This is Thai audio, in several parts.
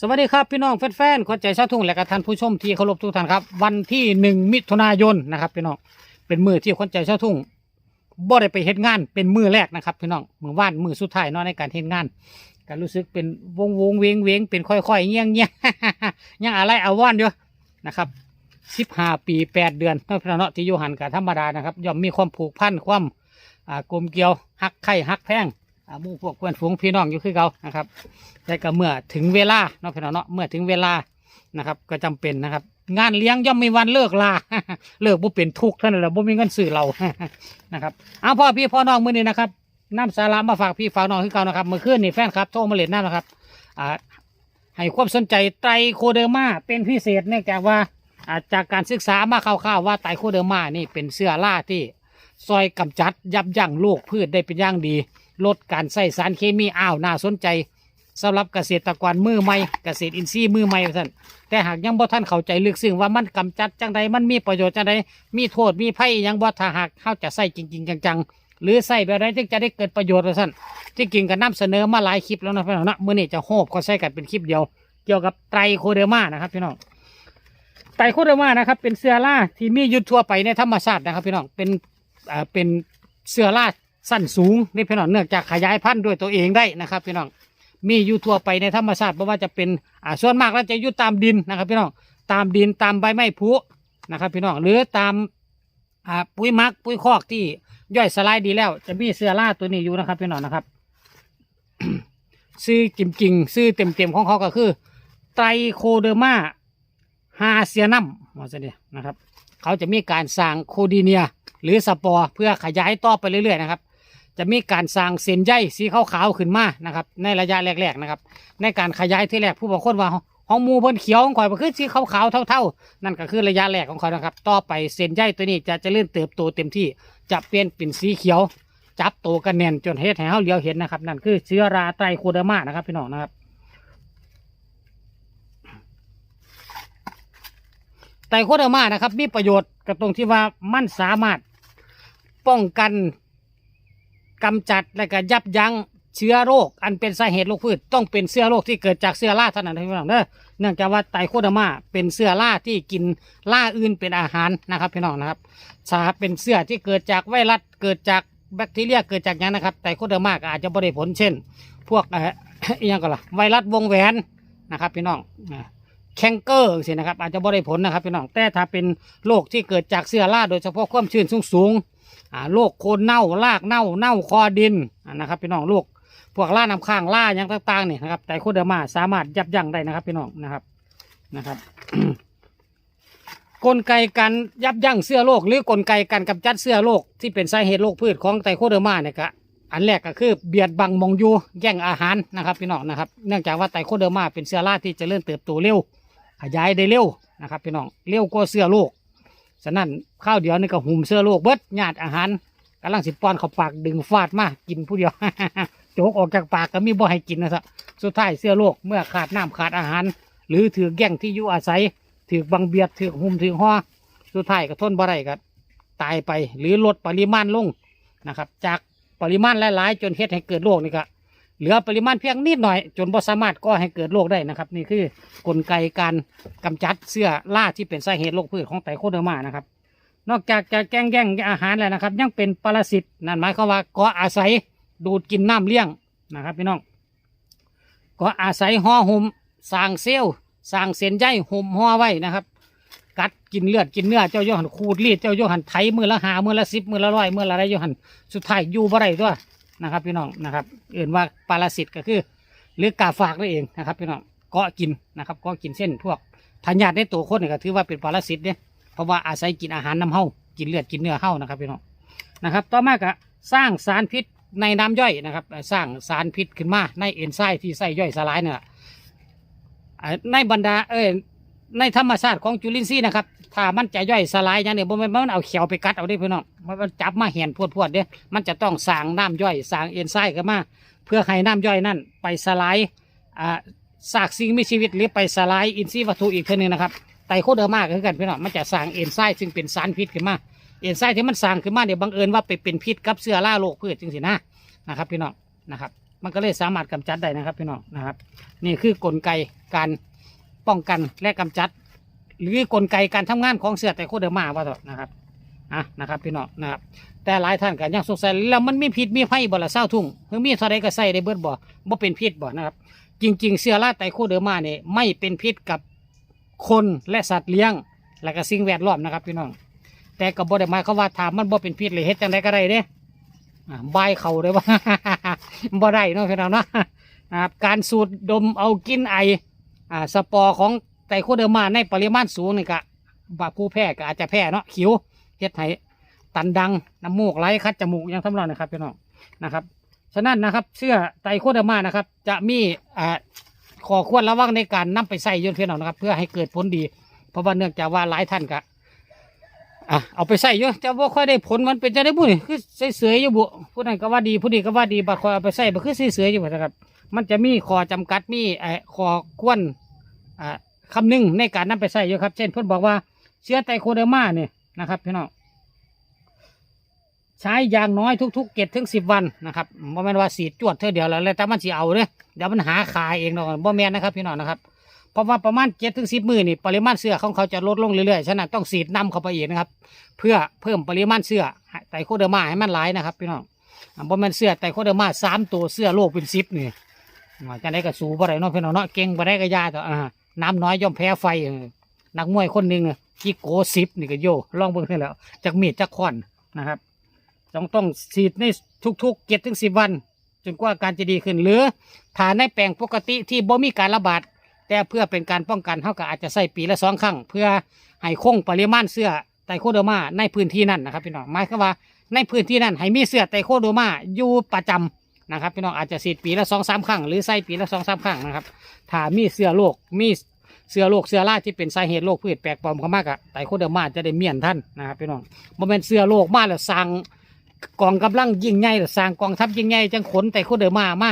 สวัสดีครับพี่น้องแฟนๆคนใจชาวทุ่งและก็ท่านผู้ชมที่เคารพทุกท่านครับ วันที่หนึ่งมิถุนายนนะครับพี่น้องเป็นมือที่คนใจชาวทุ่งบ่ได้ไปเฮ็ดงานเป็นมือแรกนะครับพี่น้องมือว่านมือสุดท้ายเนาะในการเฮ็ดงานก็รู้สึกเป็นวงวงเวงเวงเป็นค่อยๆเงี้ยงเงี้ยยังอะไรเอาว่านอยู่นะครับสิบห้าปีแปดเดือนเนาะพี่น้องเนาะที่อยู่หันกับธรรมดานะครับย่อมมีความผูกพันความอ่ากลมเกลียวหักไข่หักแพงอ่าห มู่พวกเพื่อนฝูงพี่น้องอยู่คือเขานะครับแต่ก็เมื่อถึงเวลาเนาะพี่น้องเนาะเมื่อถึงเวลานะครับ ก็จำเป็นนะครับ งานเลี้ยงย่อมมีวันเลิกลาเลิกบ่เป็นทุกข์เท่านั้นแหละบ่มีเงินซื้อเรานะครับเอาพ่อพี่พ่อน้องมือนี้นะครับน้ำสาระมาฝากพี่ฝากน้องคือเก่านะครับเมื่อคืนนี่แฟนครับโทรมาเล่นน้ำนะครับอ่าให้ความสนใจไตรโคเดอร์มาเป็นพิเศษเนื่องจากว่าอาจากการศึกษามาคร่าวๆว่าไตรโคเดอร์มานี่เป็นเสื้อล่าที่ซอยกำจัดยับยั้งโรคพืชได้เป็นอย่างดี ลดการใส่สารเคมีอ้าวน่าสนใจสำหรับเกษตรกรมือใหม่เกษตรอินทรีย์มือใหม่ท่านแต่หากยังบ่ท่านเข้าใจลึกซึ้งว่ามันกำจัดจังใดมันมีประโยชน์จังใดมีโทษมีภัยอิหยังบ่ถ้าหากเข้าจะใส่จริงๆจังๆ หรือใส่แบบใดที่จะได้เกิดประโยชน์ว่านที่จริงก็นำเสนอมาหลายคลิปแล้วนะพี่น้องนะมื้อนี้จะโฮบก็ใช้กันเป็นคลิปเดียว เกี่ยวกับไตรโคเดอร์มานะครับพี่น้องไตรโคเดอร์มานะครับเป็นเสื้อล่าที่มีอยู่ทั่วไปในธรรมชาตินะครับพี่น้องเป็นอ่าเป็นเสื้อล่า สั้นสูงนี่พี่น้องเนื่องจากขยายพันธุ์ด้วยตัวเองได้นะครับพี่น้องมีอยู่ทั่วไปในธรรมชาติเพราะว่าจะเป็นอ่าส่วนมากแล้วจะอยู่ตามดินนะครับ พี่น้องตามดินตามใบไม้ผุนะครับพี่น้องหรือตามอ่าปุ๋ยมักปุ๋ยคอกที่ย่อยสลายดีแล้ว จะมีเสื้อล่าตัวนี้อยู่นะครับพี่น้องนะครับ ซื้อจริงๆซื้อเต็มๆของเขาก็คือ ไตรโคเดอร์มาฮาเซียนัมว่าซะเนี่ยนะครับ เขาจะมีการสร้างโคดีเนีย หรือสปอร์เพื่อขยายต่อไปเรื่อยๆนะครับ จะมีการสร้างเส้นใยสีขาวๆขึ้นมานะครับ ในระยะแรกๆนะครับ ในการขยายที่แรกผู้บางคนว่าห้องมูเพิ่นเขียวของข่อยมันคือสีขาวๆเท่าๆ นั่นก็คือระยะแรกของเขานะครับ ต่อไปเส้นใยตัวนี้จะเจะเลื่อนเติบโตเต็มที่จะเปลี่ยนเป็นสีเขียว จับโตกันแน่นจนเฮ็ดให้เฮาเลียวเห็นนะครับ นั่นคือเชื้อราไตรโคเดอร์มานะครับพี่น้องนะครับไตรโคเดอร์มานะครับ มีประโยชน์กับตรงที่ว่ามันสามารถป้องกัน กำจัดและก็ยับยั้งเชื้อโรค อันเป็นสาเหตุโรคพืชต้องเป็นเชื้อโรคที่เกิดจากเชื้อราเท่านั้นพี่น้องเด้อเนื่องจากว่าไตโคเดอมาเป็นเชื้อราที่กินล่าอื่นเป็นอาหารนะครับพี่น้องนะครับถ้าเป็นเชื้อที่เกิดจากไวรัสเกิดจากแบคทีเรียเกิดจากหยังนะครับไตโคเดอร์มาก็อาจจะบริผลเช่น พวกเอ่ออหยังก็ล่ะไวรัสวงแหวนนะครับพี่น้องแคนเกอร์สินะครับอาจจะบ่ได้ผลนะครับพี่น้องแต่ถ้าเป็นโรคที่เกิดจากเสื้อราโดยเฉพาะความชื้นสูงสูงๆ อ่าโรคโคนเน่ารากเน่าเน่าคอดินนะครับพี่น้องโรคพวกล่าน้ำค้างล่าหยังต่างๆเนี่ยนะครับ แต่โคเดอร์มาสามารถยับยั้งได้นะครับพี่น้องนะครับนะครับ กลไกการยับยั้งเสื้อโรคหรือกลไกการกำจัดเสื้อโรคที่เป็นสาเหตุโรคพืชของไตโคเดอร์มาเนี่ยก็อันแรกก็คือเบียดบังมองอยูแย่งอาหารนะครับพี่น้องนะครับ เนื่องจากว่าไตโคเดอร์มาเป็นเสื้อราที่จะเริ่มเติบโตเร็วขยายได้เร็วนะครับพี่น้องเร็วกว่าเสื้อโลก ฉะนั้นข้าวเดียวนี่ก็หุ่มเสื้อโลกเบิดญาติอาหารกำลังสิป้อนเขาปากดึงฟาดมากินผู้เดียว โจกออกจากปากก็มีบ่ให้กินนะครัสุดท้ายเสื้อโลกเมื่อขาดน้ำขาดอาหาร หรือถือแย่งที่อยู่อาศัยถือบังเบียดถือหุ่มถือห่อสุดท้ายก็ทนบ่ได้ก็ตายไปหรือลดปริมาณลงนะครับ จากปริมาณหลายๆ จนเฮ็ดให้เกิดโรคนี่ก็ เหลือปริมาณเพียงนิดหน่อย จนบ่สามารถก่อให้เกิดโรคได้นะครับ นี่คือกลไกการกำจัดเสื้อล่าที่เป็นสาเหตุโรคพืชของไตโคเดอร์มานะครับ นอกจากจะแกล้งแย่งอาหารแล้วนะครับ ยังเป็นปรสิตนั่นหมายความว่ากาะอาศัยดูดกินน้ำเลี้ยงนะครับพี่น้องกาะอาศัยห่อหุ้มสางเซลล์สางเส้นใยหุ้มห่อไว้นะครับ กัดกินเลือดกินเนื้อเจ้าโยหันขูดรีดเจ้าโยหันไถมือละหามือละสิบมือละร้อยมือละไรโยหันสุดท้ายอยู่บ่ได้ตัว นะครับพี่น้องนะครับ เอื่นว่าปรสิตก็คือ หรือกาฝากนั่นเองนะครับพี่น้องเกาะกินนะครับเกาะกินเส้นพวกทายาทในตัวคนนี่ก็ถือว่าเป็นปรสิตเนี่ยเพราะว่าอาศัยกินอาหารน้ำเห่ากินเลือดกินเนื้อเห่านะครับพี่น้องนะครับ ต่อมาก็สร้างสารพิษในน้ำย่อยนะครับ สร้างสารพิษขึ้นมาในเอนไซม์ที่ใส่ย่อยสลายเนี่ยในบรรดาเอ้ย ในธรรมชาติของจุลินทรีย์นะครับ ถ้ามันจะย่อยสลายอย่างนี้บ่แม่นมันเอาเขียวไปกัดเอาได้พี่น้องมันจับมาเห็นพวดพวดๆเด้มันจะต้องสางน้ำย่อยสางเอนไซม์ขึ้นมา เพื่อให้น้ำย่อยนั่นไปสลายอ่าซากสิ่งมีชีวิตหรือไปสลายอินทรีย์วัตถุอีกท่านึงนะครับไตโคเดอร์มาก็คือกันพี่น้องมันจะสร้างเอนไซม์ซึ่งเป็นสารพิษขึ้นมาเอนไซม์ที่มันสร้างขึ้นมาเนี่ยบังเอิญว่าไปเป็นพิษกับเสื้อล่าโรคพืชจริงสินะนะครับ พี่น้องนะครับ มันก็เลยสามารถกำจัดได้นะครับพี่น้องนะครับ นี่คือกลไกการ ป้องกันและกำจัด หรือกลไกการทำงานของเสือไตโคเดอร์มาว่าเถอะนะครับอะนะครับพี่น้องนะครับ แต่หลายท่านก็ยังสงสัยแล้วมันมีพิษมีไผ่บ่ละเศร้าทุ่งหรือมีเท่าไรก็ใส่ได้เบิดบ่บ่เป็นพิษบ่นะครับ จริง ๆ เสือราไตโคเดอร์มาเนี่ยไม่เป็นพิษกับคนและสัตว์เลี้ยง และก็สิ่งแวดล้อมนะครับพี่น้อง แต่ก็บ่ได้หมายความว่าถามมันบ่เป็นพิษเลยเฮ็ดจังไดก็ได้เด้อ่าบายเขาเลยว่าบ่ได้เนาะพี่น้องเนาะนะครับการสูดดมเอากินไอ อ่าสปอร์ของไตโคเดอร์มาในปริมาณสูงนี่ก็บาผู้แพ้ก็อาจจะแพ้เนาะขิวเฮ็ดให้ตันดังน้ำมูกไหลคัดจมูกยังทำรองนะครับพี่น้องนะครับฉะนั้นนะครับเสื้อไตโคเดอร์มานะครับ จะมีอ่าขอควรระวังในการนำไปใส่ยนพี่น้องนะครับ เพื่อให้เกิดผลดี เพราะว่าเนื่องจากว่าหลายท่านก็อะเอาไปใส่เยอะจะว่าค่อยได้ผลมันเป็นจะได้บุญคือเสือๆอยู่บุผู้นั้นก็ว่าดีผู้นี้ก็ว่าดีบัดคอยเอาไปใส่บัคือเสือๆอยู่บ่นะครับ มันจะมีข้อจำกัดมีไอ้ข้อควรอ่าคำนึงในการนำไปใส่เยอะครับ เช่นเพิ่นบอกว่าเชื้อไตโคเดอร์มาเนี่ยนะครับพี่น้องใช้อย่างน้อยทุกๆเกตถึงสิบวันนะครับบ่แม่นว่าสีดจวดเท่าเดียวแล้วแล้วแต่มันสิเอาเนี่ยเดี๋ยวมันหาขายเองเนาะบ่แม่นนะครับพี่น้องนะครับเพราะว่าประมาณเจ็ดถึงสิบมือนี่ปริมาณเสื้อของเขาจะลดลงเรื่อยๆฉะนั้นต้องสีดนำเข้าไปอีกนะครับ เพื่อเพิ่มปริมาณเสื้อไตโคเดอร์มาให้มันหลายนะครับพี่น้องบ่แม่นเสื้อไตโคเดอร์มาสามตัวเสื้อโลกเป็นสิบนี่ อ่าจะได้ก็สูบ่ได้เนาะพี่น้องเนาะเก่งบ่ได้ก็ยาต่ออ่าน้ำน้อยย่อมแพ้ไฟนักมวยคนหนึ่งกิโกสิบนี่ก็โยลองเบิ่งได้แล้วจากมีดจากค้อนนะครับ ต้องต้องฉีดในทุกๆเจ็ดถึงสิบวัน จนกว่าการจะดีขึ้นหรือถ้าในแปลงปกติที่บ่มีการระบาดแต่เพื่อเป็นการป้องกันเท่ากับอาจจะใส่ปีละสองครั้ง เพื่อให้คงปริมาณเสื้อไตโคเดมาในพื้นที่นั้นนะครับพี่น้องหมายความว่าในพื้นที่นั้นให้มีเสื้อไตโคเดมาอยู่ประจำ นะครับพี่น้องอาจจะฉีดปีละสองสามครั้งหรือใส่ปีละสองสามครั้งนะครับถ้ามีเสื้อโรคมีเสื้อโรคเสื้อราที่เป็นสาเหตุโรคพืชแปลกปลอมเข้ามากอะไตโคเดอร์มาจะได้เมียนท่านนะครับพี่น้องบ่แม่นเสื้อโรคมาแล้วสั่งกองกำลังยิ่งใหญ่หรือสร้างกองทัพยิ่งใหญ่จังขนไตโคเดอร์มามา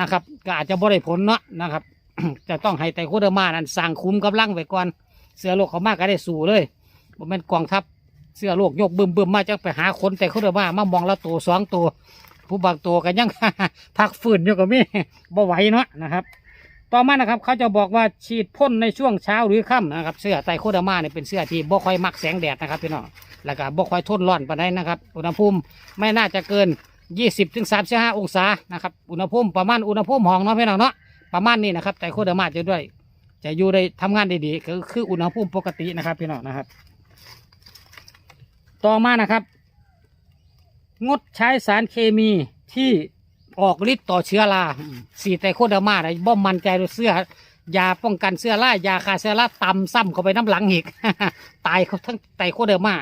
นะครับ ก็อาจจะบ่ได้ผลเนาะนะครับ จะต้องให้ไตโคเดอร์มานั้นสร้างคุ้มกำลังไว้ก่อนเสือโลกเขามากก็ได้สู่เลยผมเป็นกองทัพเสือโลกยกบึมบึมมาจังไปหาคนไตโคเดอร์มามามองละตัวสองตัว ผู้บางตัวก็ยัง พักฟื้นอยู่กับมีบ่ไหวเนาะนะครับ ต่อมานะครับ เขาจะบอกว่าฉีดพ่นในช่วงเช้าหรือค่ำนะครับ เสื้อไตโคเดอร์มาเนี่ยเป็นเสื้อที่บ่ค่อยมักแสงแดดนะครับพี่น้องแล้วก็บ่ค่อยทนร้อนปานใดนะครับ อุณหภูมิไม่น่าจะเกิน 20ถึง35องศานะครับอุณหภูมิประมาณอุณหภูมิห้องเนาะพี่น้องเนาะประมาณนี้นะครับแต่โคเดอร์มาจะด้วย จะอยู่ได้ทำงานได้ดีก็คืออุณหภูมิปกตินะครับพี่น้องนะครับ ต่อมานะครับ งดใช้สารเคมีที่ออกฤทธิ์ต่อเชื้อราสีไตโคเดอร์มาเลยบ่มันใจด้วยเสื้อยาป้องกันเสื้อรายาฆ่าเชื้อราตำซ้ำเข้าไปน้ำหลังอีก ตายเขาทั้งไตโคเดอร์มา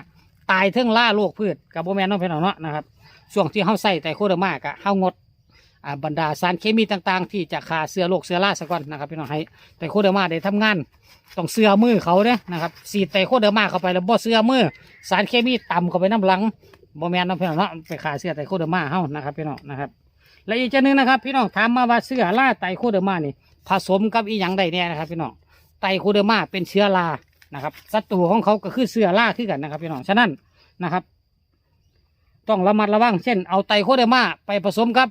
ตายทั้งล่าโรคพืชกับโบแมนน้องพี่น้องเนาะนะครับช่วงที่เขาใส่ไตโคเดอร์มากะเขางดบรรดาสารเคมีต่างๆ ที่จะฆ่าเชื้อโรคเชื้อราซะก่อนนะครับพี่น้องให้ไตโคเดอร์มาได้ทำงานต้องเสื้อมือเขาเนี่ยนะครับสีไตโคเดอร์มาเข้าไปแล้วบ่เสื้อมือสารเคมีต่ำเข้าไปน้ำหลัง โบแมนน้องพี่น้องเนาะไปฆ่าเสื้อไตโคเดอร์มาเฮานะครับพี่น้องนะครับ และอีกเจ้าหนึ่งนะครับ พี่น้องถามมาว่าเสื้อราไตโคเดอร์มานี่ ผสมกับอีหยังใดเนี่ยนะครับ พี่น้องไตโคเดอร์มาเป็นเชื้อรานะครับศัตรูของเขาก็คือเสื้อราคือกันนะครับ พี่น้องฉะนั้นนะครับ ต้องระมัดระวังเช่นเอาไตโคเดอร์มาไปผสมกับ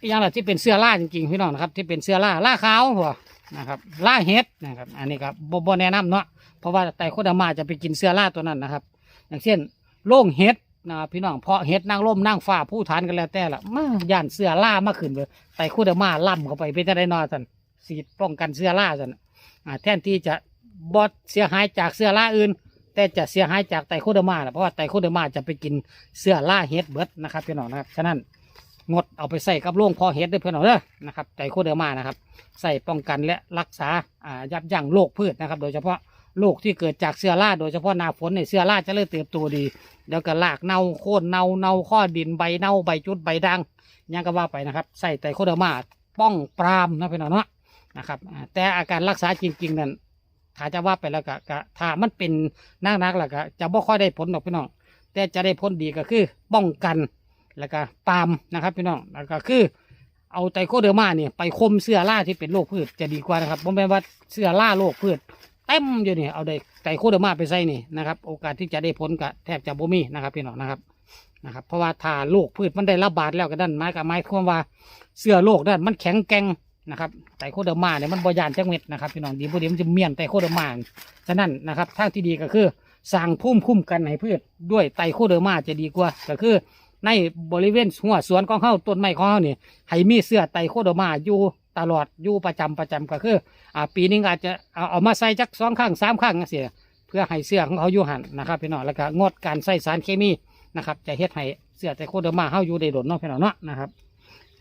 อีหยังล่ะที่เป็นเสื้อราจริงๆพี่น้องนะครับ ที่เป็นเสื้อราราขาวหัวนะครับราเห็ดนะครับอันนี้ครับบบแนะนำเนาะเพราะว่าไตโคเดอร์มาจะไปกินเสื้อราตัวนั้นนะครับ อย่างเช่นโล่งเห็ด นะพี่น้องเพาะเห็ดนางร่มนางฟ้าผู้ทานกันแล้วแต่ละมาย่านเสื้อล่ามาขึ้นเลยไตโคเดมาล่ำเข้าไปเป็นจะได้นอนสันสีป้องกันเสื้อล่าสันอ่าแทนที่จะบอดเสียหายจากเสื้อล่าอื่น แต่จะเสียหายจากไตโคเดมาเพราะว่าไตโคเดมาจะไปกินเสื้อล่าเห็ดเบิดนะครับพี่น้องนะครับฉะนั้นงดเอาไปใส่กับโรงพอเห็ดด้วยพี่น้องเด้อนะครับไตโคเดมานะครับ ใส่ป้องกันและรักษาอ่ายับยั้งโรคพืชนะครับ โดยเฉพาะ โรคที่เกิดจากเสื้อราโดยเฉพาะหน้าฝนเนี่ยเสื้อราจะเริ่มเติบโตดี เดี๋ยวก็ลากเน่าโค่นเน่าเน่าข้อดินใบเน่าใบจุดใบด่างยังก็ว่าไปนะครับใส่ไตรโคเดอร์มาป้องปรามนะพี่น้องเนาะนะครับแต่อาการรักษาจริงๆนั้นถ้าจะว่าไปแล้วก็กถ้ามันเป็นนักๆแล้วก็จะบ่ค่อยได้ผลหรอกพี่น้องแต่จะได้ผลดีก็คือป้องกันแล้วก็ปรามนะครับพี่น้องแล้วก็คือเอาไตรโคเดอร์มาเนี่ยไปคมเสื้อราที่เป็นโรคพืชจะดีกว่านะครับผมแปลว่าเสื้อราโรคพืช ต็มอยู่นี่เอาได้ไก่โคเดอร์มาไปใส่นี่นะครับโอกาสที่จะได้ผลก็แทบจะบ่มีนะครับพี่น้องนะครับนะครับ เพราะว่าถ้าโรคพืชมันได้ระบาดแล้วก็ดันไม้กับไม้ความว่าเสื้อโรคนั่นมันแข็งแกร่งนะครับไตโคเดอร์มาเนี่ยมันบอยานจังเม็ดนะครับพี่น้องดีพอดีมันจะเมียนไตโคเดอร์มาฉะนั้นนะครับทางที่ดีก็คือสร้างภูมิคุ้มกันให้พืชด้วยไตโคเดอร์มาจะดีกว่าก็คือในบริเวณหัวสวนของเขาต้นไม้ของเขาเนี่ยให้มีเสื้อไตโคเดอร์มาอยู่ ตลอดอยู่ประจำประจำก็คืออ่าปีนึงอาจจะเอาเอามาใส่จักสองข้างสามข้างเสียเพื่อให้เสื้อของเขาอยู่หันนะครับพี่น้องแล้วก็งดการใส่สารเคมีนะครับจะเฮ็ดให้เสื้อไตโคเดอร์มาเขาอยู่ได้โดนเนาะพี่น้องเนาะนะครับ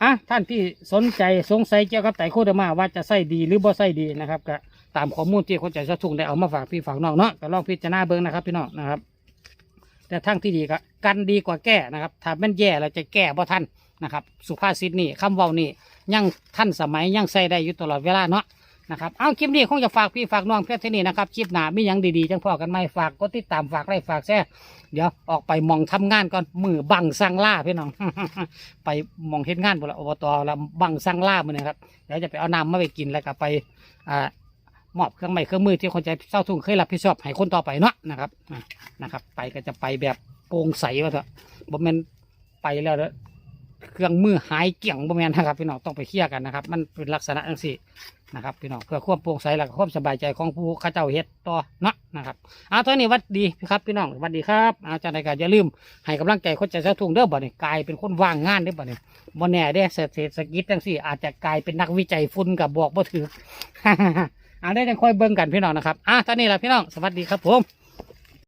อะท่านที่สนใจสงสัยเกี่ยวกับไตโคเดอร์มาว่าจะใส่ดีหรือบ่ใส่ดีนะครับก็ตามข้อมูลที่คนใจสะทุ่งได้เอามาฝากพี่ฝากน้องเนาะก็ลองพิจารณาเบิ่งนะครับพี่น้องนะครับ แต่ทั้งที่ดีก็กันดีกว่าแก้นะครับถ้ามันแย่เราจะแก้บ่ทันนะครับ สุภาษิตนี่คำเว้านี่ ยังทันสมัยยังใส่ได้อยู่ตลอดเวลาเนาะนะครับเอาคลิปนี้คงจะฝากพี่ฝากน้องเพื่อนที่นี่นะครับคลิปหน้ามียังดีๆจังพอกันไหมฝากกดติดตามฝากไลค์ฝากแชร์เดี๋ยวออกไปมองทำงานก่อนมือบังสังล่าพี่น้อง ไปมองเฮ็ดงานบนอบตแล้วบังสังล่ามือนะครับเดี๋ยวจะไปเอาน้ำมาไปกินแล้วก็ไปอ่ามอบเครื่องไม้เครื่องมือที่คนใจเศร้าทุ่งเคยรับผิดชอบให้คนต่อไปเนาะนะครับนะครับ ไปก็จะไปแบบโปร่งใสว่าเถอะบ่แม่นไปแล้วแล้ว เครื่องมือหายเกี่ยงบ่แม่นนะครับพี่น้องต้องไปเคลียร์กันนะครับ มันเป็นลักษณะจังซี่นะครับพี่น้องเพื่อความโปร่งใสและความสบายใจของผู้ข้าเจ้าเฮ็ดต่อเนาะนะครับเอาตอนนี้วัดดีครับพี่น้องวัดดีครับอาจากรายการอย่าลืมให้กำลังใจคนใจเสะทุ่งเด้อบ่เนี่กลายเป็นคนว่างงานเด้อบ่เนี่ยบ่แน่เด้เศรษฐกิจจังซี่ อาจจะกลายเป็นนักวิจัยฝุ่นกับบอกบ่ถืออ่าได้จังค่อยเบิ่งกันพี่น้องนะครับอะตอนนี้ละพี่น้องสวัสดีครับผม